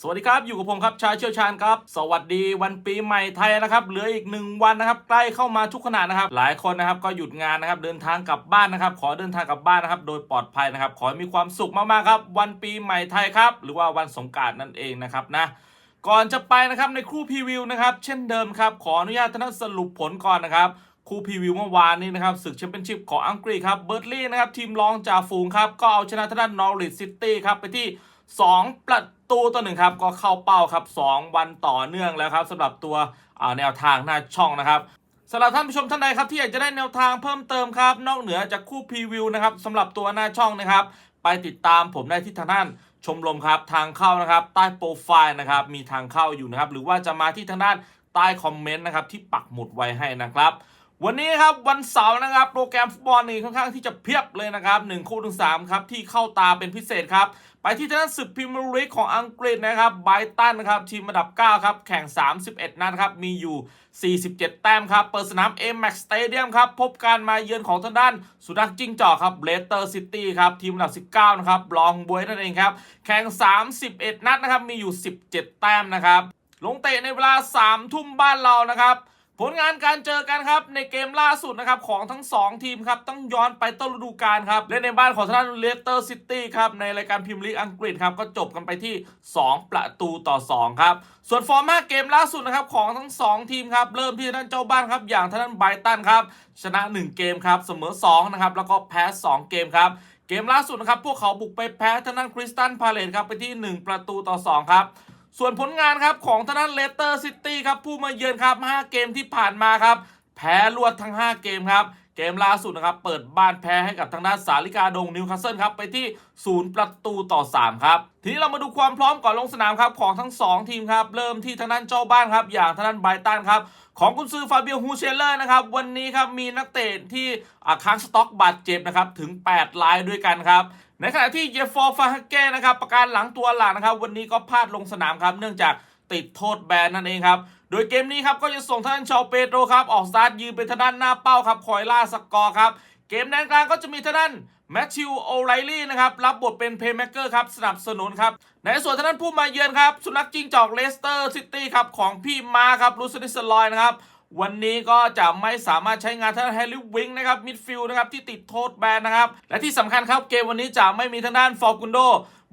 สวัสดีครับ อยู่กับผมครับชาเชี่ยวชาญครับ สวัสดีวันปีใหม่ไทยนะครับ เหลืออีกหนึ่งวันนะครับใกล้เข้ามาทุกขณะนะครับ หลายคนนะครับก็หยุดงานนะครับ เดินทางกลับบ้านนะครับ ขอเดินทางกลับบ้านนะครับ โดยปลอดภัยนะครับ ขอให้มีความสุขมากๆครับ วันปีใหม่ไทยครับ หรือว่าวันสงกรารนั่นเองนะครับนะ ก่อนจะไปนะครับในคู่พรีวิวนะครับ เช่นเดิมครับ ขออนุญาตท่านสรุปผลก่อนนะครับคู่พรีวิวเมื่อวานนี้นะครับศึกแชมเปี้ยนชิพของอังกฤษครับเบิร์ลี่นะครับทีมรองจ่าฝูงครับก็เอาชนะทางด้านนอริทซิตี้ครับไปที่ 2 ประ ตูต่อหนึ่งครับก็เข้าเป้าครับ 2 วันต่อเนื่องแล้วครับสำหรับตัวแนวทางหน้าช่องนะครับสำหรับท่านผู้ชมท่านใดครับที่อยากจะได้แนวทางเพิ่มเติมครับ นอกเหนือจากคู่พรีวิวนะครับสำหรับตัวหน้าช่องนะครับ ไปติดตามผมได้ที่ทางด้านชมรมครับทางเข้านะครับ ใต้โปรไฟล์นะครับมีทางเข้าอยู่นะครับ หรือว่าจะมาที่ทางด้านใต้คอมเมนต์นะครับที่ปักหมุดไว้ให้นะครับ วันนี้ครับวันเสาร์นะครับโปรแกรมฟุตบอลนี่ค่อนข้างที่จะเพียบเลยนะครับหนึ่งคู่ถึงสามครับที่เข้าตาเป็นพิเศษครับ ไปที่ทางด้านศึกพรีเมียร์ลีกของอังกฤษนะครับไบรตันนะครับทีมอันดับ 9 ครับ แข่ง 31 นัดครับ มีอยู่ 47 แต้มครับ เปิดสนาม Amex Stadium ครับ พบการมาเยือนของทางด้าน สุนัขจิ้งจอกครับเลสเตอร์ซิตี้ครับ ทีมอันดับ 19 นะครับลองบวยนั่นเองครับ แข่ง 31 นัดนะครับมีอยู่ 17 แต้มนะครับลงเตะในเวลา 3 ทุ่มบ้านเรานะครับ ผลงานการเจอกันครับในเกมล่าสุดนะครับของทั้ง 2 ทีมครับต้องย้อนไปต้นฤดูกาลครับเล่นในบ้านของทางด้านเลสเตอร์ซิตี้ครับในรายการพรีเมียร์ลีกอังกฤษครับก็จบกันไปที่ 2 ประตูต่อ 2 ครับ ส่วนฟอร์ม5เกมล่าสุดนะครับของทั้ง 2 ทีมครับเริ่มที่ทางด้านเจ้าบ้านครับอย่างทางด้านไบรตันครับชนะ 1 เกมครับเสมอ2นะครับแล้วก็แพ้ 2 เกมครับเกมล่าสุดนะครับพวกเขาบุกไปแพ้ทางด้านคริสตันพาเลตครับไปที่ 1 ประตูต่อ 2 ครับ ส่วนผลงานครับของทนานเลสเตอร์ซิตี้ครับผู้มาเยือนครับ 5 เกมที่ผ่านมาครับ แพ้รวดทั้ง 5 เกมครับ เกมล่าสุดนะครับ เปิดบ้านแพ้ให้กับทางด้านสาลิกาดงนิวคาสเซิลครับ ไปที่ 0 ประตูต่อ 3 ครับ ทีนี้เรามาดูความพร้อมก่อนลงสนามครับ ของทั้ง 2 ทีมครับ เริ่มที่ทางด้านเจ้าบ้านครับ อย่างทางด้านไบรตันครับ ของกุนซือฟาเบียฮูเชลเลอร์นะครับ วันนี้ครับ มีนักเตะที่อาค้างสต็อกบาดเจ็บนะครับถึง 8 รายด้วยกันครับในขณะที่เยฟฟอร์ฟาฮักเก้นะครับประการหลังตัวหลักนะครับ วันนี้ก็พลาดลงสนามครับ เนื่องจากติดโทษแบนนั่นเองครับ โดยเกมนี้ครับก็จะส่งท่านชาวเปโตรครับออกสตาร์ทยืนเป็นทางด้านหน้าเป้าครับคอยล่าสกอร์ครับเกมแดนกลางก็จะมีทางด้านแมทธิวโอไรลี่นะครับรับบทเป็นเพย์แม k เกอร์ครับสนับสนุนครับในส่วนทางด้านผู้มาเยือนครับสุนัขจิ้งจอกเลสเตอร์ซิตี้ครับของพี่มาครับลูซนิสลอยนะครับวันนี้ก็จะไม่สามารถใช้งานทางด้านแฮร์รี่วิงนะครับมิดฟิลด์นะครับที่ติดโทษแบนนะครับและที่สำคัญครับเกมวันนี้จะไม่มีทางด้านฟอร์กุนโด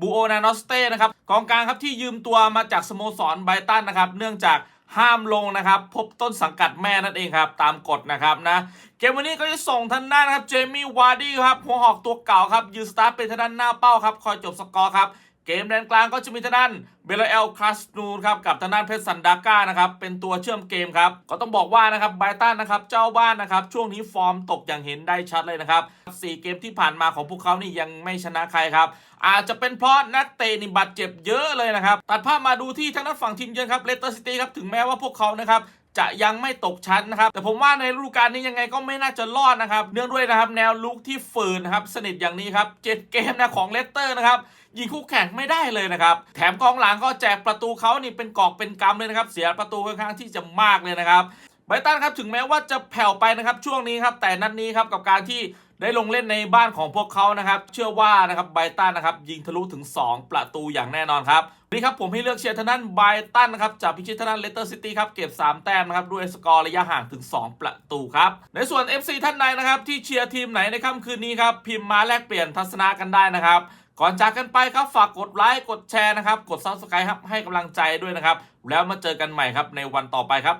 บูโอนานอสเต้นะครับกองกลางครับที่ยืมตัวมาจากสโมสรไบรตันนะครับเนื่องจาก ห้ามลงนะครับ พบต้นสังกัดแม่นั่นเองครับ ตามกฎนะครับนะ เกมวันนี้ก็จะส่งทางด้านนะครับ เจมี่วาร์ดี้ครับหัวหอกตัวเก่าครับยืนสตาร์ทเป็นทางด้านหน้าเป้าครับ คอยจบสกอร์ครับ เกมแดนกลางก็จะมีทางด้านเบลเอลคาสนูนครับกับทางด้านเพชรสันดาก้านะครับเป็นตัวเชื่อมเกมครับก็ต้องบอกว่านะครับไบรตันนะครับเจ้าบ้านนะครับช่วงนี้ฟอร์มตกอย่างเห็นได้ชัดเลยนะครับ4เกมที่ผ่านมาของพวกเขานี่ยังไม่ชนะใครครับอาจจะเป็นเพราะนักเตะนี่บาดเจ็บเยอะเลยนะครับตัดภาพมาดูที่ทางด้านฝั่งทีมเยือนครับเลสเตอร์ซิตี้ครับถึงแม้ว่าพวกเขานะครับ จะยังไม่ตกชั้นนะครับ แต่ผมว่าในฤดูกาลนี้ยังไงก็ไม่น่าจะรอดนะครับ เนื่องด้วยนะครับแนวลุกที่ฝืนนะครับสนิทอย่างนี้ครับเจ็ดเกมนะของเลสเตอร์นะครับยิงคู่แข่งไม่ได้เลยนะครับ แถมกองหลังก็แจกประตูเขานี่เป็นกอกเป็นกำเลยนะครับ เสียประตูค่อนข้างที่จะมากเลยนะครับไบตันครับถึงแม้ว่าจะแผ่วไปนะครับช่วงนี้ครับแต่นัดนนี้ครับกับการที่ ได้ลงเล่นในบ้านของพวกเขานะครับ เชื่อว่านะครับไบตันนะครับยิงทะลุถึง 2 ประตูอย่างแน่นอนครับนนี้ครับผมให้เลือกเชียร์ทางด้านไบตันนะครับจากพิชิตทางด้านเลสเตอร์ซิตี้ครับเก็บ 3 แต้มนะครับด้วยสกอร์ระยะห่างถึง 2 ประตูครับ ในส่วน FC ท่านใดนะครับที่เชียร์ทีมไหนในค่ำคืนนี้ครับพิมพ์มาแลกเปลี่ยนทัศนะกันได้นะครับก่อนจากกันไปครับฝากกดไลค์กดแชร์นะครับ กด Subscribe ครับให้กำลังใจด้วยนะครับ แล้วมาเจอกันใหม่ครับในวันต่อไปครับ